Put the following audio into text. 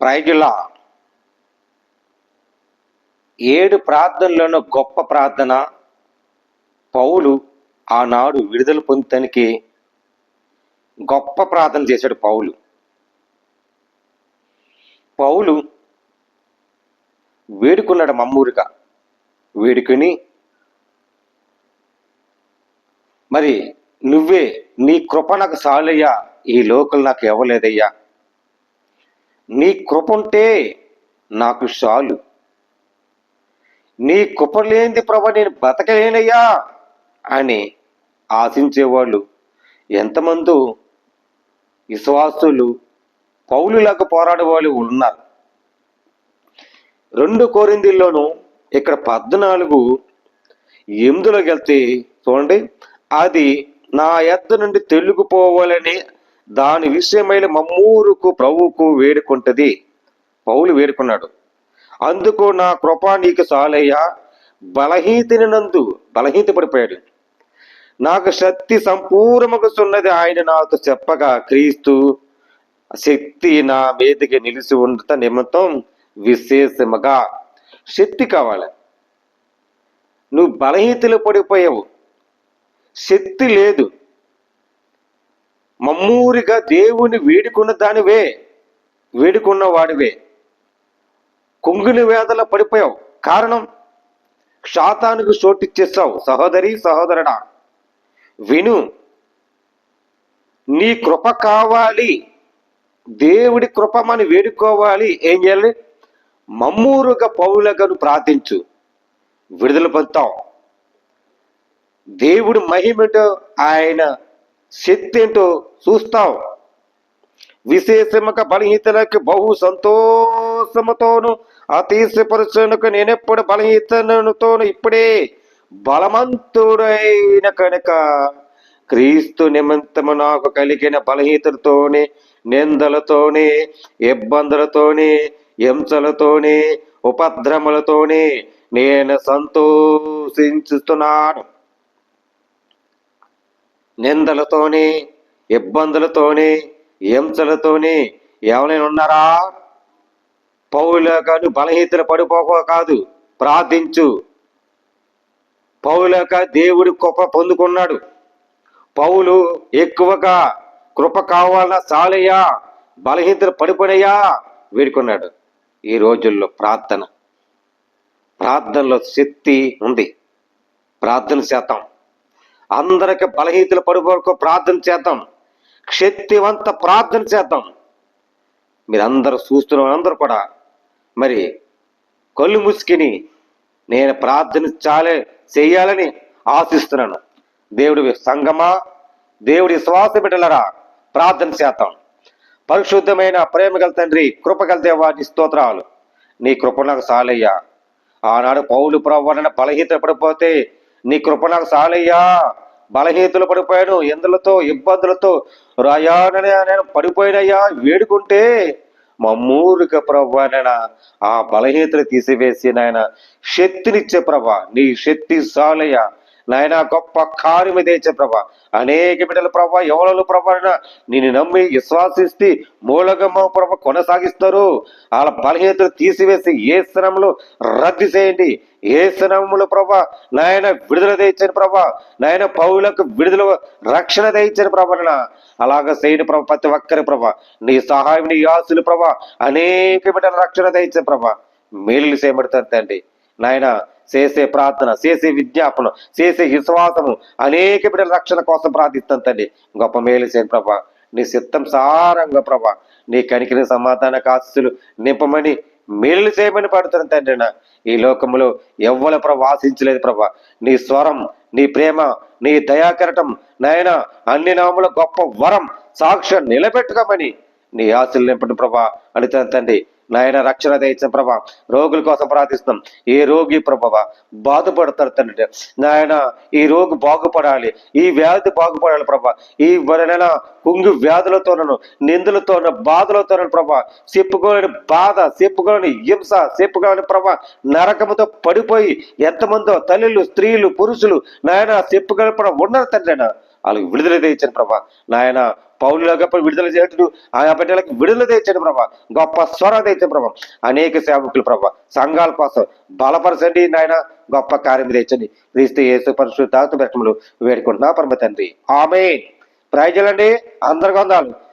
ప్రైజులా ఏడు ప్రార్థనలను గొప్ప ప్రార్థన. పౌలు ఆనాడు విడుదల పొందటానికి గొప్ప ప్రార్థన చేశాడు పౌలు. పౌలు వేడుకున్నాడు మమ్మూరిగా వేడుకుని మరి నువ్వే నీ కృప నాకు సాలయ్యా ఈ లోకలు నాకు ఇవ్వలేదయ్యా. నీ కృపంటే నాకు చాలు. నీ కృప లేనిది ప్రభ నేను బతకలేనయ్యా అని ఆశించేవాళ్ళు ఎంతమందో విశ్వాసులు పౌలులాగా పోరాడే వాళ్ళు ఉన్నారు. రెండు కోరిందిల్లోనూ ఇక్కడ పద్నాలుగు ఎనిమిదిలోకి వెళ్తే చూడండి అది నా ఎద్ద నుండి తెలుగుపోవాలని దాని విషయమైన మమ్మూరుకు ప్రభువుకు వేడుకుంటది. పౌలు వేడుకున్నాడు. అందుకు నా కృప నీకు సాలయ్యా బలహీతిని నందు బలహీత పడిపోయాడు నాకు శక్తి సంపూర్ణమగుతున్నది ఆయన నాతో చెప్పగా క్రీస్తు శక్తి నా మీదకి నిలిచి ఉండట నిమిత్తం విశేషముగా శక్తి కావాలి. నువ్వు బలహీతలు పడిపోయావు. శక్తి లేదు. మమ్మూరిగా దేవుని వేడుకున్న దానివే వేడుకున్న వాడివే. కుంగుని వేదల పడిపోయావు. కారణం? శాతానికి చోటిచ్చేస్తావు సహోదరి సహోదరుడా విను. నీ కృప కావాలి. దేవుడి కృప మనం వేడుకోవాలి. ఏం చేయాలి? మమ్మూరుగా పౌలగను ప్రార్థించు. విడుదల పొందుతాం దేవుడి మహిమటో ఆయన శక్తి ఏంటో చూస్తాం. విశేషముగా బలహీతలకు బహు సంతోషముతోను అతీశపరుచునకు నేనెప్పుడు బలహీతనుతోను ఇప్పుడే బలవంతుడైన కనుక క్రీస్తు నిమిత్తము నాకు కలిగిన బలహీతలతోనే నిందలతోనే ఇబ్బందులతోనే హింసలతోనే ఉపద్రములతోనే నేను సంతోషించుతున్నాను. నిందలతోనే ఇబ్బందులతోనే హింసలతోనే ఎవరైనా ఉన్నారా? పౌలకను బలహీతలు పడిపోక కాదు ప్రార్థించు. పౌలక దేవుడి కృప పొందుకున్నాడు. పౌలు ఎక్కువగా కృప కావాలన్నా చాలయ్యా బలహీనతలు పడిపోనయ్యా వేడుకున్నాడు. ఈ రోజుల్లో ప్రార్థన. ప్రార్థనలో శక్తి ఉంది. ప్రార్థన శాతం అందరికి బలహీతన పడి వరకు ప్రార్థన చేద్దాం. శక్తివంత ప్రార్థన చేద్దాం. మీరందరూ చూస్తున్న అందరూ కూడా మరి కళ్ళు ముసుకిని నేను ప్రార్థన చాలే చేయాలని ఆశిస్తున్నాను. దేవుడి సంగమా దేవుడి శ్వాస బిడ్డలరా ప్రార్థన చేద్దాం. పరిశుద్ధమైన ప్రేమగల తండ్రి కృపగల దేవాటి స్తోత్రాలు. నీ కృప నాకు సాలయ్యా ఆనాడు పౌలు ప్రవ్వన బలహీత పడిపోతే నీ కృప నాకు సాలయ్యా బలహీతులు పడిపోయాను. ఎందులతో? ఇబ్బందులతో. రాయానని నేను పడిపోయినయ్యా. వేడుకుంటే మమ్మూరిక ప్రభాన ఆ బలహీతలు తీసివేసి నాయన శక్తినిచ్చే ప్రభా నీ శక్తి సాలయ్య నాయన గొప్ప కార్యము తెచ్చే ప్రభా. అనేక బిడ్డల ప్రభా ఎవరు ప్రభా నిన్ను నమ్మి విశ్వాసిస్తే మూలగమ్మ ప్రభ కొనసాగిస్తారు. వాళ్ళ బలహీనతలు తీసివేసి ఏ శ్రమలు రద్దు చేయండి. ఏ శ్రమములు ప్రభా నాయన విడుదల తెచ్చని ప్రభా. నాయన పౌలకు విడుదల రక్షణ తెచ్చని ప్రభా అలాగ చేయని ప్రభ ప్రతి ఒక్కరి ప్రభ. నీ సహాయం నీ ఆశలు ప్రభ అనేక బిడ్డల రక్షణ తెచ్చే ప్రభ. మేలు చేయబడుతుంది తండ్రి. నాయన చేసే ప్రార్థన చేసే విజ్ఞాపన చేసే విశ్వాసము అనేక బిడ్డల రక్షణ కోసం ప్రార్థిస్తాను తండ్రి గొప్ప మేలు చేయని ప్రభ. నీ చిత్తం సారంగా ప్రభ. నీ కనికిన సమాధాన కాస్తులు నింపమని మేలు చేయమని పడుతున్న తండ్రి నా. ఈ లోకములో ఎవ్వరు ప్రభా ఆశించలేదు ప్రభా. నీ స్వరం నీ ప్రేమ నీ దయాకరటం నాయన అన్ని నాముల గొప్ప వరం సాక్ష్యం నిలబెట్టుకోమని నీ ఆశలు నింపండి ప్రభా. అడుగుతాను తండ్రి. నాయన రక్షణ దయచిన ప్రభా రోగుల కోసం ప్రార్థిస్తున్నాం. ఏ రోగి ప్రభావ బాధపడతారు తండ్రి. నాయన ఈ రోగి బాగుపడాలి ఈ వ్యాధి బాగుపడాలి ప్రభా. ఈ నెల కుంగు వ్యాధులతోనను నిందులతోనూ బాధలతోనూ ప్రభా. చెప్పుకోలేని బాధ చెప్పుకోలేని హింస చెప్పుకోలేని ప్రభా నరకముతో పడిపోయి ఎంతమందో తల్లులు స్త్రీలు పురుషులు నాయన చెప్పుకోలేని ప్రభా ఉన్నారు తండ్రి వాళ్ళకి విడుదల తెచ్చిన ప్రభా. నాయన పౌరులకు విడుదల చేయటం ఆయా బిడ్డలకు విడుదల తెచ్చండి ప్రభా. గొప్ప స్వరం తెచ్చండి ప్రభా. అనేక సేవకులు ప్రభా. సంఘాల కోసం బలపరచండి నాయన. గొప్ప కార్యం తెచ్చండి. క్రీస్తు యేసు పరిశుద్ధాత్మ పెట్టములు వేడుకుంటున్నా పరమ తండ్రి. ఆమె ప్రజలండి అందరికి వందాలు.